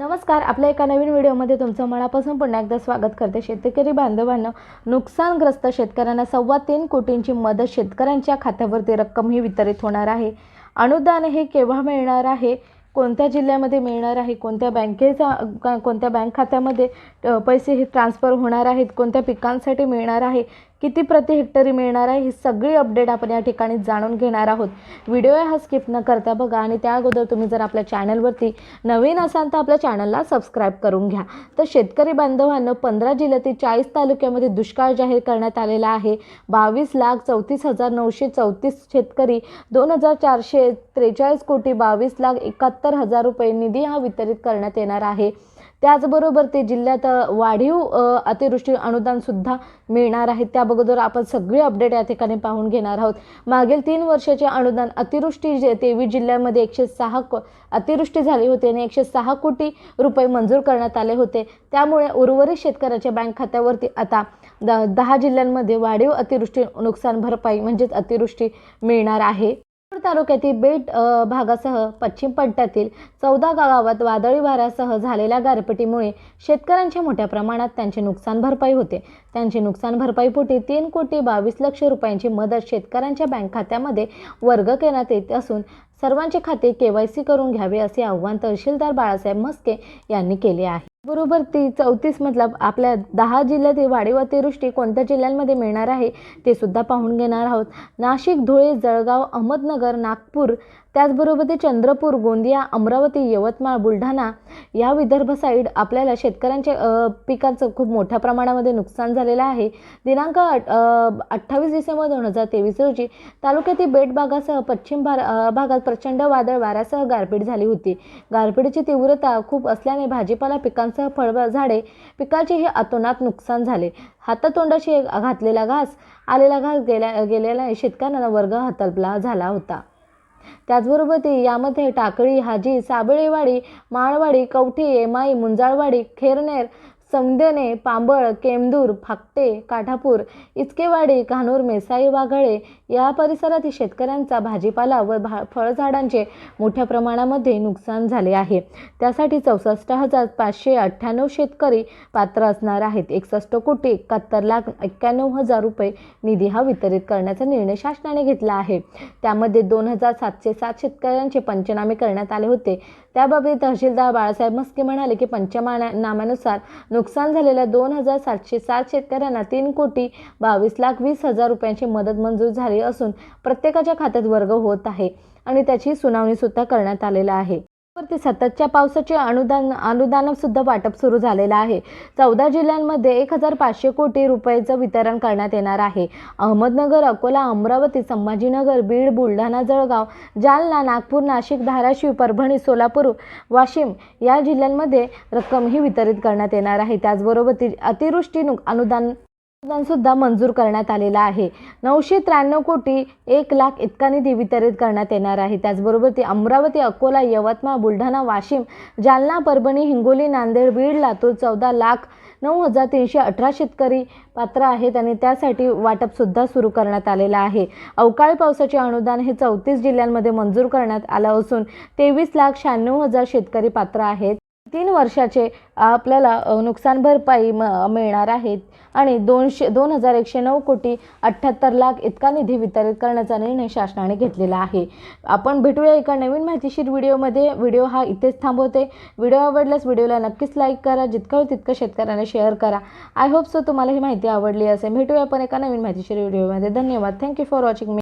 नमस्कार आपल्या एका नवीन व्हिडिओमध्ये तुमचं मनापासून पुन्हा एकदा स्वागत करते. शेतकरी बांधवांना नुकसानग्रस्त शेतकऱ्यांना सव्वा तीन कोटींची मदत शेतकऱ्यांच्या खात्यावरती रक्कम ही वितरित होणार आहे. अनुदान हे केव्हा मिळणार आहे? कोणत्या जिल्ह्यामध्ये मिळणार आहे? कोणत्या बँकेचा का- कोणत्या बँक खात्यामध्ये पैसे हे ट्रान्सफर होणार आहेत? कोणत्या पिकांसाठी मिळणार आहे? किती प्रति हेक्टरी मिळणार आहे ही सगळी अपडेट आपण या ठिकाणी जाणून घेणार आहोत. व्हिडिओ हा स्किप न करता बघा आणि त्या अगोदर तुम्ही जर आपल्या चॅनलवरती नवीन असाल तर आपल्या चॅनलला सबस्क्राईब करून घ्या. तर शेतकरी बांधवांनो पंधरा जिल्ह्यातील चाळीस तालुक्यामध्ये दुष्काळ जाहीर करण्यात आलेला आहे. बावीस लाख चौतीस हजार नऊशे चौतीस शेतकरी दोन हजार चारशे त्रेचाळीस कोटी बावीस लाख एकाहत्तर हजार रुपये निधी हा वितरित करण्यात येणार आहे. त्याचबरोबर ते जिल्ह्यात वाढीव अतिवृष्टी अनुदानसुद्धा मिळणार आहे. त्याबरोबर आपण सगळी अपडेट या ठिकाणी पाहून घेणार आहोत. मागील तीन वर्षाचे अनुदान अतिवृष्टी जे तेवीस जिल्ह्यामध्ये एकशे सहा को अतिवृष्टी झाली होती आणि एकशे सहा कोटी रुपये मंजूर करण्यात आले होते. त्यामुळे उर्वरित शेतकऱ्याच्या बँक खात्यावरती आता द दहा जिल्ह्यांमध्ये वाढीव अतिवृष्टी नुकसान भरपाई म्हणजेच अतिवृष्टी मिळणार आहे. तालुक्यातील बेट भागासह पश्चिम पट्ट्यातील चौदा गावात वादळी वाऱ्यासह झालेल्या गारपिटीमुळे शेतकऱ्यांच्या मोठ्या प्रमाणात त्यांचे नुकसान भरपाई होते. त्यांची नुकसान भरपाईपोटी तीन कोटी बावीस लक्ष रुपयांची मदत शेतकऱ्यांच्या बँक खात्यामध्ये वर्ग करण्यात येत असून सर्वांचे खाते के वाय सी करून घ्यावे असे आव्हान तहसीलदार बाळासाहेब म्हस्के यांनी केले आहे. बरोबर ती चौतीस मतलब आपल्या दहा जिल्ह्यातील वाढीव अतिवृष्टी कोणत्या जिल्ह्यांमध्ये मिळणार आहे ते सुद्धा पाहून घेणार आहोत. नाशिक धुळे जळगाव अहमदनगर नागपूर त्याचबरोबर ते चंद्रपूर गोंदिया अमरावती यवतमाळ बुलढाणा या विदर्भ साईड आपल्याला शेतकऱ्यांच्या पिकांचं खूप मोठ्या प्रमाणामध्ये नुकसान झालेलं आहे. दिनांक अठ्ठावीस डिसेंबर दोन हजार तेवीस रोजी तालुक्यातील बेट भागासह पश्चिम भार भागात प्रचंड वादळ वाऱ्यासह गारपीट झाली होती. गारपीटची तीव्रता खूप असल्याने भाजीपाला पिकांसह फळ झाडे पिकाचे हे अतोनात नुकसान झाले. हातातोंडाशी घातलेला घास आलेला घास गेल्या गेलेला शेतकऱ्यांना वर्ग हतलपला झाला होता. त्याचबरोबर ते यामध्ये टाकळी हाजी साबळेवाडी माळवाडी कवठी एमाई मुंजाळवाडी खेरनेर समदेने पांबळ केमदूर फाकटे काठापूर इचकेवाडी कानूर मेसाई वाघळे या परिसरातील शेतकऱ्यांचा भाजीपाला व भा फळझाडांचे मोठ्या प्रमाणामध्ये नुकसान झाले आहे. त्यासाठी चौसष्ट हजार पाचशे अठ्ठ्याण्णव शेतकरी पात्र असणार आहेत. एकसष्ट कोटी एकाहत्तर लाख एक्क्याण्णव हजार रुपये निधी हा वितरित करण्याचा निर्णय शासनाने घेतला आहे. त्यामध्ये दोन हजार सातशे सात शेतकऱ्यांचे पंचनामे करण्यात आले होते. त्याबाबतीत तहसीलदार बाळासाहेब मस्के म्हणाले की पंचनाम्यानुसार नुकसान झालेल्या दोन हजार सातशे सात शेतकऱ्यांना तीन कोटी बावीस लाख वीस हजार रुपयांची मदत मंजूर झाली असून प्रत्येकाच्या खात्यात वर्ग होत आहे आणि त्याची सुनावणीसुद्धा करण्यात आलेला आहे. वरती सततच्या पावसाचे अनुदान अनुदान सुद्धा वाटप सुरू झालेलं आहे. चौदा जिल्ह्यांमध्ये एक हजार पाचशे कोटी रुपयाचं वितरण करण्यात येणार आहे. अहमदनगर अकोला अमरावती संभाजीनगर बीड बुलढाणा जळगाव जालना नागपूर नाशिक धाराशिव परभणी सोलापूर वाशिम या जिल्ह्यांमध्ये रक्कम ही वितरित करण्यात येणार आहे. त्याचबरोबर ती अतिवृष्टी अनुदान सुद्धा मंजूर करण्यात आलेला आहे. नऊशे त्र्याण्णव कोटी एक लाख इतका निधी वितरित करण्यात येणार आहे. त्याचबरोबर ते अमरावती अकोला यवतमाळ बुलढाणा वाशिम जालना परभणी हिंगोली नांदेड बीड लातूर चौदा लाख नऊ हजार तीनशे अठरा शेतकरी पात्र आहेत आणि त्यासाठी वाटपसुद्धा सुरू करण्यात आलेलं आहे. अवकाळी पावसाचे अनुदान हे चौतीस जिल्ह्यांमध्ये मंजूर करण्यात आलं असून तेवीस लाख शहाण्णव हजार शेतकरी पात्र आहेत. तीन वर्षाचे आपल्याला नुकसान भरपाई म मिळणार आहेत. आणि दोनशे दोन हजार एकशे नऊ कोटी अठ्ठ्याहत्तर लाख इतका निधी वितरित करण्याचा निर्णय शासनाने घेतलेला आहे. आपण भेटूया एका नवीन माहितीशीर व्हिडिओमध्ये. व्हिडिओ हा इथेच थांबवते. व्हिडिओ आवडल्यास व्हिडिओला नक्कीच लाईक करा जितकं होईल तितकं शेतकऱ्यांना शेअर करा. आय होप सो तुम्हाला ही माहिती आवडली असेल. भेटूया आपण एका नवीन माहितीशीर व्हिडिओमध्ये. धन्यवाद. Thank you for watching me